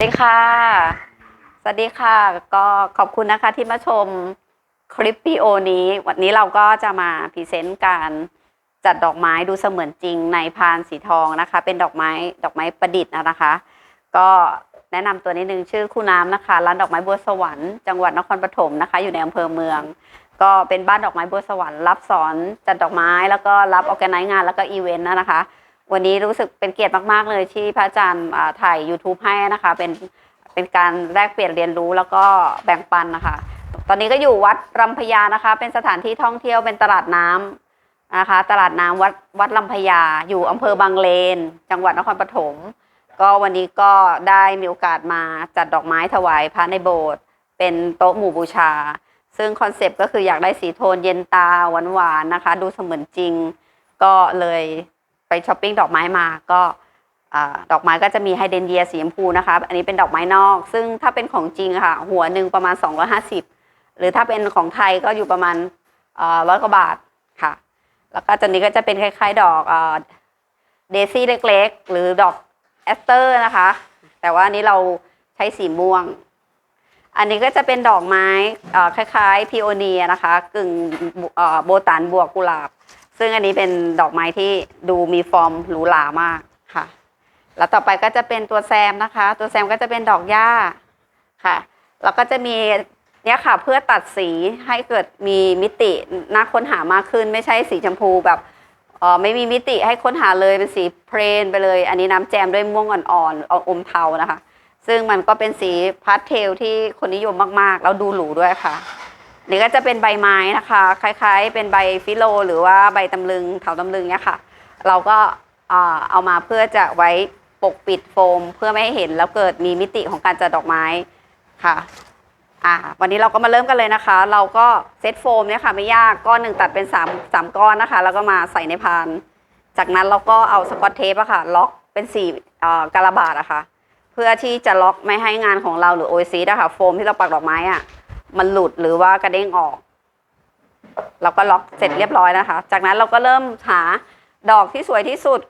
สวัสดีค่ะ สวัสดีค่ะ ก็ขอบคุณนะคะที่มาชมคลิปวิดีโอนี้ วันนี้เราก็จะมาพรีเซนต์การจัดดอกไม้ดูเสมือนจริงในพานสีทองนะคะ เป็นดอกไม้ดอกไม้ประดิษฐ์นะคะ ก็แนะนำตัวนิดนึงชื่อคุณน้ำนะคะ ร้านดอกไม้บัวสวรรค์ จังหวัดนครปฐมนะคะ อยู่ในอำเภอเมือง ก็เป็นบ้านดอกไม้บัวสวรรค์ รับสอนจัดดอกไม้แล้วก็รับออแกไนซ์งานแล้วก็อีเวนต์นะคะ วันนี้รู้สึกเป็นเกียรติมาก ๆ เลยที่พระอาจารย์ถ่าย YouTube ให้นะคะ เป็นเป็นการแลกเปลี่ยนเรียนรู้แล้วก็แบ่งปันนะคะ ตอนนี้ก็อยู่วัดรำพญานะคะ เป็นสถานที่ท่องเที่ยวเป็นตลาดน้ำนะคะ ตลาดน้ำวัดวัดลำพญาอยู่อำเภอบางเลน จังหวัดนครปฐมก็วันนี้ก็ได้มีโอกาสมาจัดดอกไม้ถวายพระในโบสถ์เป็นโต๊ะหมู่บูชา ซึ่งคอนเซปต์ก็คืออยากได้สีโทนเย็นตาหวานๆนะคะ ดูเสมือนจริง ก็เลย ไปช้อปปิ้งดอกไม้มาก็อดอกไม้ก็จะมีไฮเดนเยียสีชมพูนะคะ อันนี้เป็นดอกไม้นอก ซึ่งถ้าเป็นของจริงค่ะ หัวหนึ่งประมาณ 250 หรือถ้าเป็นของไทยก็อยู่ประมาณร้อยกว่าบาทค่ะ แล้วก็ตอนนี้ก็จะเป็นคล้าย ๆ ดอกเดซี่เล็กๆ หรือดอกแอสเตอร์นะคะ แต่ว่านี้เราใช้สีม่วง อันนี้ก็จะเป็นดอกไม้คล้ายๆพีโอเนียนะคะ กึ่งเอ่อโบตันบวกกุหลาบ ซึ่งอันนี้เป็นดอกไม้ที่ดูมีฟอร์มหรูหรามากค่ะ แล้วต่อไปก็จะเป็นตัวแซมนะคะ ตัวแซมก็จะเป็นดอกหญ้าค่ะ แล้วก็จะมีเนี่ยค่ะเพื่อตัดสีให้เกิดมีมิติน่าค้นหามากขึ้น ไม่ใช่สีชมพูแบบออไม่มีมิติให้ค้นหาเลยเป็นสีเพลนไปเลย อันนี้น้ำแจมด้วยม่วงอ่อนๆเอาอมเทานะคะ ซึ่งมันก็เป็นสีพาสเทลที่คนนิยมมากๆ แล้วดูหรูด้วยค่ะ นี่ก็จะเป็นใบไม้นะคะ คล้ายๆ เป็นใบฟิโล หรือว่าใบตำลึงเถาตำลึงเนี่ยค่ะ เราก็เอามาเพื่อจะไว้ปกปิดโฟม เพื่อไม่ให้เห็นแล้วเกิดมีมิติของการจัดดอกไม้ค่ะอ่าวันนี้เราก็มาเริ่มกันเลยนะคะ เราก็เซตโฟมเนี่ยค่ะไม่ยากก้อนหนึ่งตัดเป็น3ามสามก้อนนะคะ แล้วก็มาใส่ในพาน จากนั้นเราก็เอาสกอตเทปอะค่ะ ล็อกเป็นสี่อ่ากาลาบาดอะค่ะ เพื่อที่จะล็อกไม่ให้งานของเราหรือโอซีอะค่ะ โฟมที่เราปักดอกไม้อะ มันหลุดหรือว่ากระเด้งออก เราก็ล็อกเสร็จเรียบร้อยนะคะ จากนั้นเราก็เริ่มหาดอกที่สวยที่สุด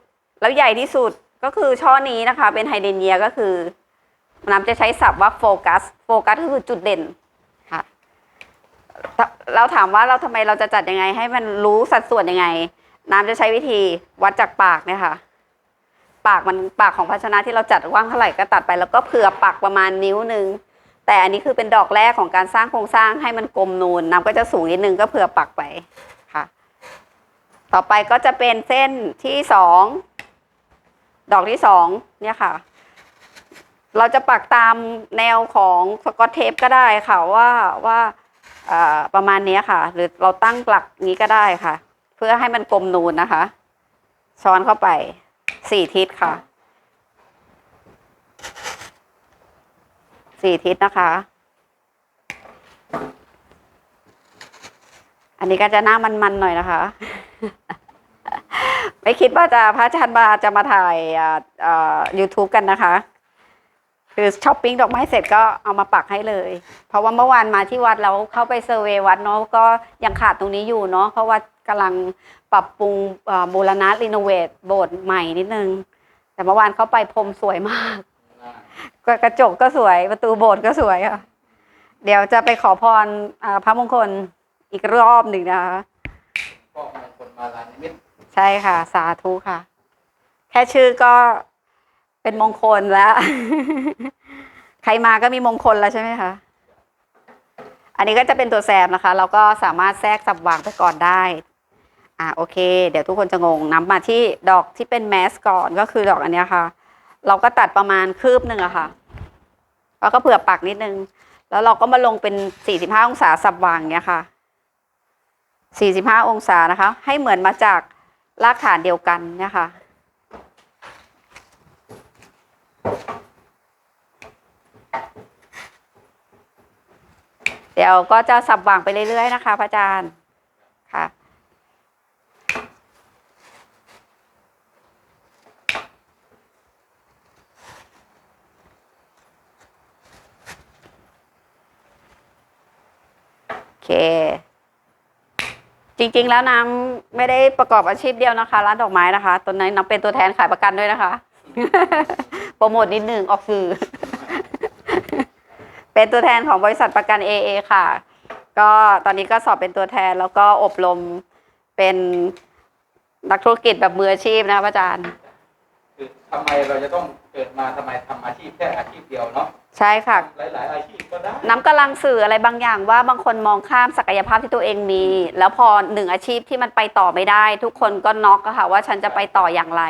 แล้วใหญ่ที่สุดก็คือช่อนี้นะคะ เป็นไฮเดรนเยียก็คือน้ำจะใช้ศัพท์ว่าโฟกัสโฟกัสก็คือจุดเด่นค่ะถ้าเราถามว่าเราทำไมเราจะจัดยังไง ให้มันรู้สัดส่วนยังไง น้ำจะใช้วิธีวัดจากปากเนี่ยค่ะ ปากมันปากของภาชนะที่เราจัดกว้างเท่าไหร่ก็ตัดไป แล้วก็เผื่อปักประมาณนิ้วหนึ่ง แต่อันนี้คือเป็นดอกแรกของการสร้างโครงสร้างให้มันกลมนูนน้ำก็จะสูงนิดนึงก็เผื่อปักไปค่ะ ต่อไปก็จะเป็นเส้นที่สองดอกที่สองเนี่ยค่ะ เราจะปักตามแนวของสกอตเทปก็ได้ค่ะว่าว่าประมาณนี้ค่ะ หรือเราตั้งหลักนี้ก็ได้ค่ะ เพื่อให้มันกลมนูนนะคะ ช้อนเข้าไปสี่ทิศค่ะ สี่ทิศนะคะ อันนี้ก็จะหน้ามันๆหน่อยนะคะ ไม่คิดว่าจะพระอาจารย์บาจะมาถ่ายอ่าอ่า YouTube กันนะคะ คือช้อปปิ้งดอกไม้เสร็จก็เอามาปักให้เลย เพราะว่าเมื่อวานมาที่วัดแล้วเข้าไปเซอร์เวย์วัดเนาะก็ยังขาดตรงนี้อยู่เนาะเพราะว่ากำลังปรับปรุงอ่าบูรณะรีโนเวทโบสถ์ใหม่นิดนึง แต่เมื่อวานเข้าไปพรมสวยมาก ก็กระจกก็สวยประตูโบสถ์ก็สวยค่ะ เดี๋ยวจะไปขอพรอ่าพระมงคลอีกรอบหนึ่งนะคะก็มงคลมาลานิมิตใช่ค่ะ สาธุค่ะ แค่ชื่อก็เป็นมงคลแล้ว ใครมาก็มีมงคลแล้วใช่ไหมคะอันนี้ก็จะเป็นตัวแซมนะคะ เราก็สามารถแทรกสับวางไปก่อนได้ อ่าโอเค เดี๋ยวทุกคนจะงงน้ำมาที่ดอกที่เป็นแมสก่อนก็คือดอกอันเนี้ยค่ะ เราก็ตัดประมาณคืบหนึ่งอะค่ะแล้วก็เผื่อปักนิดนึง แล้วเราก็มาลงเป็น45องศาสับวางเนี้ยค่ะ45องศานะคะ ให้เหมือนมาจากรากฐานเดียวกันเนี่ยค่ะเดี๋ยวก็จะสับวางไปเรื่อยๆนะคะพระอาจารย์ค่ะ เค จริงๆแล้วน้ำไม่ได้ประกอบอาชีพเดียวนะคะ ร้านดอกไม้นะคะ ตอนนี้น้ำเป็นตัวแทนขายประกันด้วยนะคะ โปรโมทนิดหนึ่งออกสื่อ เป็นตัวแทนของบริษัทประกัน AA ค่ะ ก็ตอนนี้ก็สอบเป็นตัวแทนแล้วก็อบรมเป็นนักธุรกิจแบบมืออาชีพนะคะพระอาจารย์ คือทำไมเราจะต้องเกิดมาทำไมทำอาชีพแค่อาชีพเดียวเนาะ ใช่ค่ะ หลาย ๆ อาชีพก็ได้น้ำกำลังสื่ออะไรบางอย่างว่าบางคนมองข้ามศักยภาพที่ตัวเองมี แล้วพอหนึ่งอาชีพที่มันไปต่อไม่ได้ ทุกคนก็น็อกอะค่ะ ว่าฉันจะไปต่ออย่างไร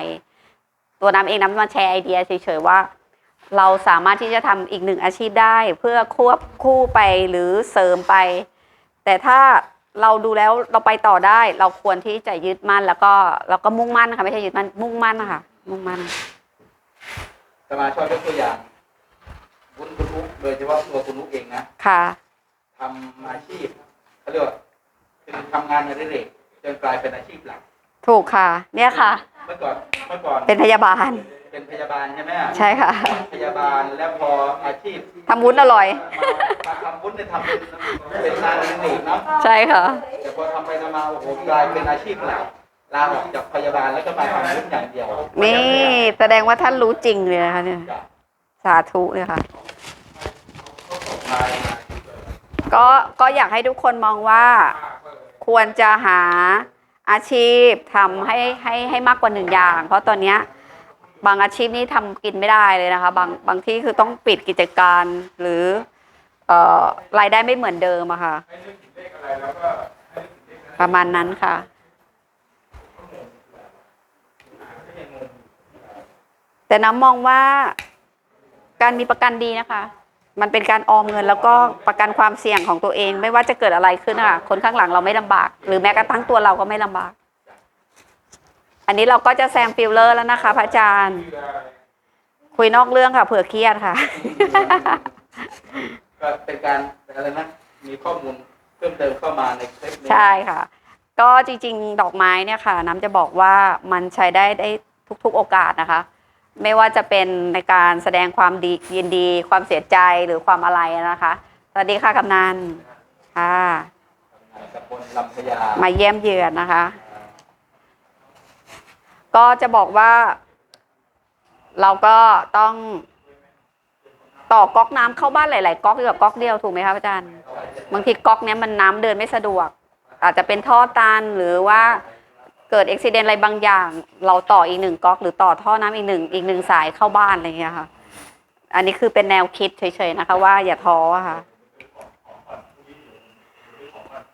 ตัวน้ำเองน้ำมาแชร์ไอเดียเฉย ๆ ว่า เราสามารถที่จะทำอีกหนึ่งอาชีพได้ เพื่อควบคู่ไปหรือเสริมไป แต่ถ้าเราดูแล้วเราไปต่อได้ เราควรที่จะยึดมั่นแล้วก็เราก็มุ่งมั่นค่ะไม่ใช่ยึดมั่นมุ่งมั่นนะคะมุ่งมั่น สมาชอบยกตัวอย่าง คุณคุณอุ๊กโดยเฉพาะตัวคุณอุ๊กเองนะค่ะ ทำอาชีพเขาเรียกว่าคือทำงานในเรื่อยๆจนกลายเป็นอาชีพหลัก ถูกค่ะ เนี่ยค่ะ เมื่อก่อนเมื่อก่อนเป็นพยาบาล เป็นพยาบาลใช่ไหมใช่ค่ะ พยาบาลแล้วพออาชีพทำวุ้นอร่อยมาทำวุ้นเนี่ยทำเป็นเป็นงานอดิเรกเนาะใช่ค่ะแต่พอทำไปทำมาโอ้โหกลายเป็นอาชีพหลักลาออกจากพยาบาลแล้วก็มาทำวุ้นอย่างเดียวนี่แสดงว่าท่านรู้จริงเลยนะคะเนี่ยจ้ะสาธุเลยค่ะมา ก็ก็อยากให้ทุกคนมองว่าควรจะหาอาชีพทำให้ให้ให้มากกว่าหนึ่งอย่าง เพราะตอนเนี้ยบางอาชีพนี่ทำกินไม่ได้เลยนะคะ บางบางที่คือต้องปิดกิจการหรือเอ่อรายได้ไม่เหมือนเดิมอะค่ะ ประมาณนั้นค่ะ แต่น้ำมองว่าการมีประกันดีนะคะ มันเป็นการออมเงินแล้วก็ประกันความเสี่ยงของตัวเอง ไม่ว่าจะเกิดอะไรขึ้นนะคะคนข้างหลังเราไม่ลำบาก หรือแม้กระทั่งตัวเราก็ไม่ลำบาก อันนี้เราก็จะแซมฟิลเลอร์แล้วนะคะพระอาจารย์ คุยนอกเรื่องค่ะ เผื่อเครียดค่ะ ก็เป็นการอะไรนะมีข้อมูลเพิ่มเติมเข้ามาในคลิปนี้ใช่ค่ะ ก็จริง ๆ ดอกไม้เนี่ยค่ะ น้ำจะบอกว่ามันใช้ได้ได้ทุก ๆ โอกาสนะคะ ไม่ว่าจะเป็นในการแสดงความดียินดี ความเสียใจหรือความอะไรนะคะ สวัสดีค่ะกำนันค่ะตำบลลำพญามาเยี่ยมเยือนนะคะ ก็จะบอกว่า เราก็ต้องต่อก๊อกน้ำเข้าบ้านหลาย ๆ ก๊อกดีกว่าก๊อกเดียวถูกไหมคะอาจารย์ บางทีก๊อกเนี้ยมันน้ำเดินไม่สะดวก อาจจะเป็นท่อตันหรือว่า เกิดอุบิเหตุอะไรบางอย่าง เราต่ออีกหนึ่งก๊อกหรือต่อท่อน้ำอีกหนึ่งอีกหนึ่งสายเข้าบ้านอะไรอย่างเงี้ยค่ะ อันนี้คือเป็นแนวคิดเฉยๆนะคะ ว่าอย่าท้ออะค่ะ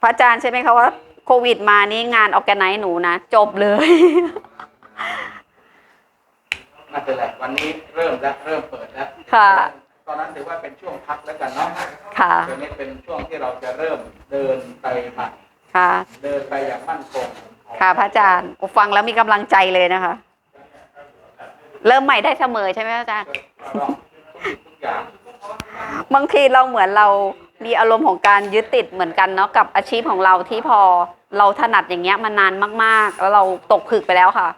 พระอาจารย์ใช่ไหมคะว่าโควิดมานี่งานออกแกไนหนูนะจบเลยน่าเป็นไรวันนี้เริ่มแล้วเริ่มเปิดแล้วค่ะ ตอนนั้นถือว่าเป็นช่วงพักแล้วกันเนาะค่ะตอนนี้เป็นช่วงที่เราจะเริ่มเดินไปใหม่ค่ะ เดินไปอย่างมั่นคง ค่ะพระอาจารย์โอ้ฟังแล้วมีกำลังใจเลยนะคะ เริ่มใหม่ได้เสมอใช่ไหมอาจารย์ต้องทุกสิ่งทุกอย่างบางทีเราเหมือนเรามีอารมณ์ของการยึดติดเหมือนกันเนาะกับอาชีพของเราที่พอเราถนัดอย่างเงี้ยมานานมาก ๆ แล้วเราตกผึกไปแล้วค่ะ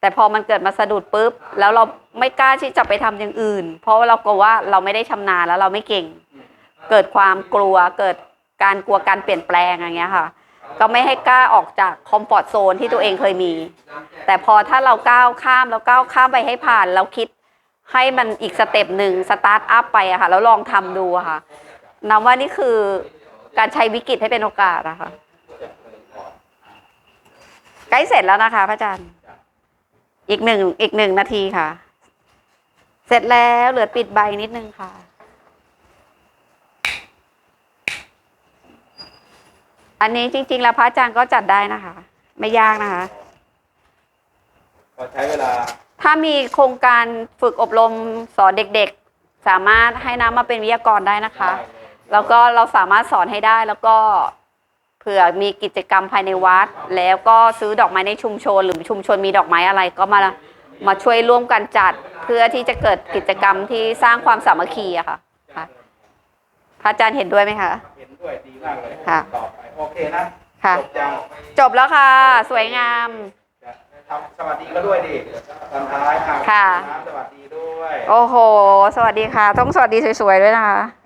แต่พอมันเกิดมาสะดุดปุ๊บ แล้วเราไม่กล้าที่จะไปทำอย่างอื่น เพราะว่าเรากลัวว่าเราไม่ได้ชำนาญแล้วเราไม่เก่ง เกิดความกลัวเกิดการกลัวการเปลี่ยนแปลงอย่างเงี้ยค่ะ ก็ไม่ให้กล้าออกจากคอมฟอร์ทโซนที่ตัวเองเคยมี แต่พอถ้าเราก้าวข้ามแล้วก้าวข้ามไปให้ผ่านแล้วคิดให้มันอีกสเต็ปหนึ่งสตาร์ทอัพไปอะค่ะแล้วลองทำดูอะค่ะนับว่านี่คือการใช้วิกฤตให้เป็นโอกาสอะค่ะใกล้เสร็จแล้วนะคะพระอาจารย์ อีกหนึ่งอีกหนึ่งนาทีค่ะ เสร็จแล้วเหลือปิดใบนิดนึงค่ะ อันนี้จริง ๆ แล้วพระอาจารย์ก็จัดได้นะคะ ไม่ยากนะคะ ก็ใช้เวลาถ้ามีโครงการฝึกอบรมสอนเด็กๆ สามารถให้น้ำมาเป็นวิทยากรได้นะคะ ได้เลยแล้วก็เราสามารถสอนให้ได้แล้วก็เผื่อมีกิจกรรมภายในวัด แล้วก็ซื้อดอกไม้ในชุมชน หรือชุมชนมีดอกไม้อะไรก็มามาช่วยร่วมกันจัด เพื่อที่จะเกิดกิจกรรมที่สร้างความสามัคคีอะค่ะค่ะพ ระอาจารย์เห็นด้วยไหมคะ เห็นด้วยดีมากเลยค่ะ ต่อไปโอเคนะค่ะ จบยังจบแล้วค่ะ สวยงามจะทำสวัสดีก็ด้วยดิตอนท้ายอ่ค่ะน้ำสวัสดีด้วย โอ้โห สวัสดีค่ะ ต้องสวัสดีสวยๆด้วยนะคะอ